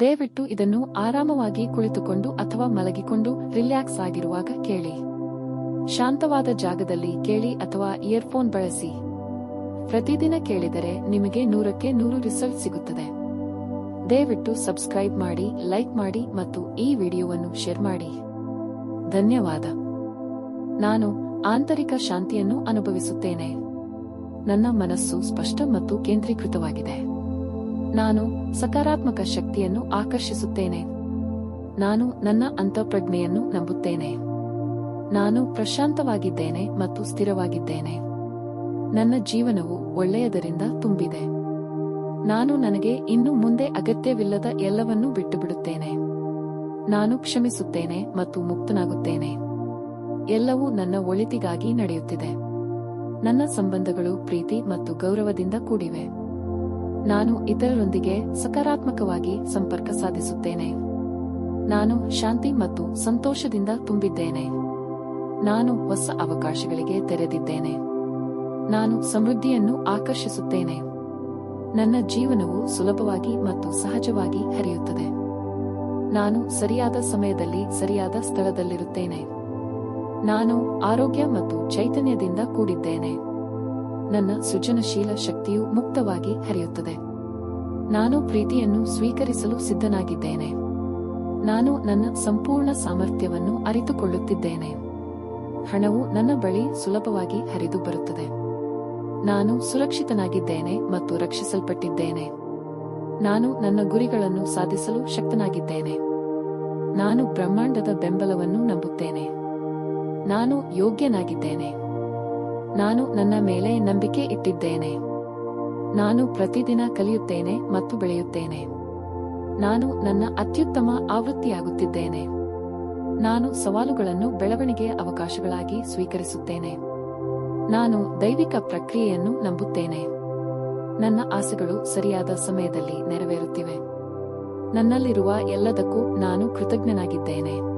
ದಯವಿಟ್ಟು ಇದನ್ನು ಆರಾಮವಾಗಿ ಕುಳಿತುಕೊಂಡು ಅಥವಾ ಮಲಗಿಕೊಂಡು ರಿಲ್ಯಾಕ್ಸ್ ಆಗಿರುವಾಗ ಕೇಳಿ. ಶಾಂತವಾದ ಜಾಗದಲ್ಲಿ ಕೇಳಿ ಅಥವಾ ಇಯರ್ಫೋನ್ ಬಳಸಿ. ಪ್ರತಿದಿನ ಕೇಳಿದರೆ ನಿಮಗೆ ನೂರಕ್ಕೆ ನೂರು ರಿಸಲ್ಟ್ ಸಿಗುತ್ತದೆ. ದಯವಿಟ್ಟು ಸಬ್ಸ್ಕ್ರೈಬ್ ಮಾಡಿ, ಲೈಕ್ ಮಾಡಿ ಮತ್ತು ಈ ವಿಡಿಯೋವನ್ನು ಶೇರ್ ಮಾಡಿ. ಧನ್ಯವಾದ. ನಾನು ಆಂತರಿಕ ಶಾಂತಿಯನ್ನು ಅನುಭವಿಸುತ್ತೇನೆ. ನನ್ನ ಮನಸ್ಸು ಸ್ಪಷ್ಟ ಮತ್ತು ಕೇಂದ್ರೀಕೃತವಾಗಿದೆ. ನಾನು ಸಕಾರಾತ್ಮಕ ಶಕ್ತಿಯನ್ನು ಆಕರ್ಷಿಸುತ್ತೇನೆ. ನಾನು ನನ್ನ ಅಂತಃಪ್ರಜ್ಞೆಯನ್ನು ನಂಬುತ್ತೇನೆ. ನಾನು ಪ್ರಶಾಂತವಾಗಿದ್ದೇನೆ ಮತ್ತು ಸ್ಥಿರವಾಗಿದ್ದೇನೆ. ನನ್ನ ಜೀವನವು ಒಳ್ಳೆಯದರಿಂದ ತುಂಬಿದೆ. ನಾನು ನನಗೆ ಇನ್ನು ಮುಂದೆ ಅಗತ್ಯವಿಲ್ಲದ ಎಲ್ಲವನ್ನೂ ಬಿಟ್ಟುಬಿಡುತ್ತೇನೆ. ನಾನು ಕ್ಷಮಿಸುತ್ತೇನೆ ಮತ್ತು ಮುಕ್ತನಾಗುತ್ತೇನೆ. ಎಲ್ಲವೂ ನನ್ನ ಒಳಿತಿಗಾಗಿ ನಡೆಯುತ್ತಿದೆ. ನನ್ನ ಸಂಬಂಧಗಳು ಪ್ರೀತಿ ಮತ್ತು ಗೌರವದಿಂದ ಕೂಡಿವೆ. ನಾನು ಇತರರೊಂದಿಗೆ ಸಕಾರಾತ್ಮಕವಾಗಿ ಸಂಪರ್ಕ ಸಾಧಿಸುತ್ತೇನೆ. ನಾನು ಶಾಂತಿ ಮತ್ತು ಸಂತೋಷದಿಂದ ತುಂಬಿದ್ದೇನೆ. ನಾನು ಹೊಸ ಅವಕಾಶಗಳಿಗೆ ತೆರೆದಿದ್ದೇನೆ. ನಾನು ಸಮೃದ್ಧಿಯನ್ನು ಆಕರ್ಷಿಸುತ್ತೇನೆ. ನನ್ನ ಜೀವನವು ಸುಲಭವಾಗಿ ಮತ್ತು ಸಹಜವಾಗಿ ಹರಿಯುತ್ತದೆ. ನಾನು ಸರಿಯಾದ ಸಮಯದಲ್ಲಿ ಸರಿಯಾದ ಸ್ಥಳದಲ್ಲಿರುತ್ತೇನೆ. ನಾನು ಆರೋಗ್ಯ ಮತ್ತು ಚೈತನ್ಯದಿಂದ ಕೂಡಿದ್ದೇನೆ. ನನ್ನ ಸೃಜನಶೀಲ ಶಕ್ತಿಯು ಮುಕ್ತವಾಗಿ ಹರಿಯುತ್ತದೆ. ನಾನು ಪ್ರೀತಿಯನ್ನು ಸ್ವೀಕರಿಸಲು ಸಿದ್ಧನಾಗಿದ್ದೇನೆ. ನಾನು ನನ್ನ ಸಂಪೂರ್ಣ ಸಾಮರ್ಥ್ಯವನ್ನು ಅರಿತುಕೊಳ್ಳುತ್ತಿದ್ದೇನೆ. ಹಣವು ನನ್ನ ಬಳಿ ಸುಲಭವಾಗಿ ಹರಿದು ಬರುತ್ತದೆ. ನಾನು ಸುರಕ್ಷಿತನಾಗಿದ್ದೇನೆ ಮತ್ತು ರಕ್ಷಿಸಲ್ಪಟ್ಟಿದ್ದೇನೆ. ನಾನು ನನ್ನ ಗುರಿಗಳನ್ನು ಸಾಧಿಸಲು ಶಕ್ತನಾಗಿದ್ದೇನೆ. ನಾನು ಬ್ರಹ್ಮಾಂಡದ ಬೆಂಬಲವನ್ನು ನಂಬುತ್ತೇನೆ. ನಾನು ಯೋಗ್ಯನಾಗಿದ್ದೇನೆ. ನಾನು ನನ್ನ ಮೇಲೆ ನಂಬಿಕೆ ಇಟ್ಟಿದ್ದೇನೆ. ನಾನು ಪ್ರತಿದಿನ ಕಲಿಯುತ್ತೇನೆ ಮತ್ತು ಬೆಳೆಯುತ್ತೇನೆ. ನಾನು ನನ್ನ ಅತ್ಯುತ್ತಮ ಆವೃತ್ತಿಯಾಗುತ್ತಿದ್ದೇನೆ. ನಾನು ಸವಾಲುಗಳನ್ನು ಬೆಳವಣಿಗೆಯ ಅವಕಾಶಗಳಾಗಿ ಸ್ವೀಕರಿಸುತ್ತೇನೆ. ನಾನು ದೈವಿಕ ಪ್ರಕ್ರಿಯೆಯನ್ನು ನಂಬುತ್ತೇನೆ. ನನ್ನ ಆಸೆಗಳು ಸರಿಯಾದ ಸಮಯದಲ್ಲಿ ನೆರವೇರುತ್ತಿವೆ. ನನ್ನಲ್ಲಿರುವ ಎಲ್ಲದಕ್ಕೂ ನಾನು ಕೃತಜ್ಞನಾಗಿದ್ದೇನೆ.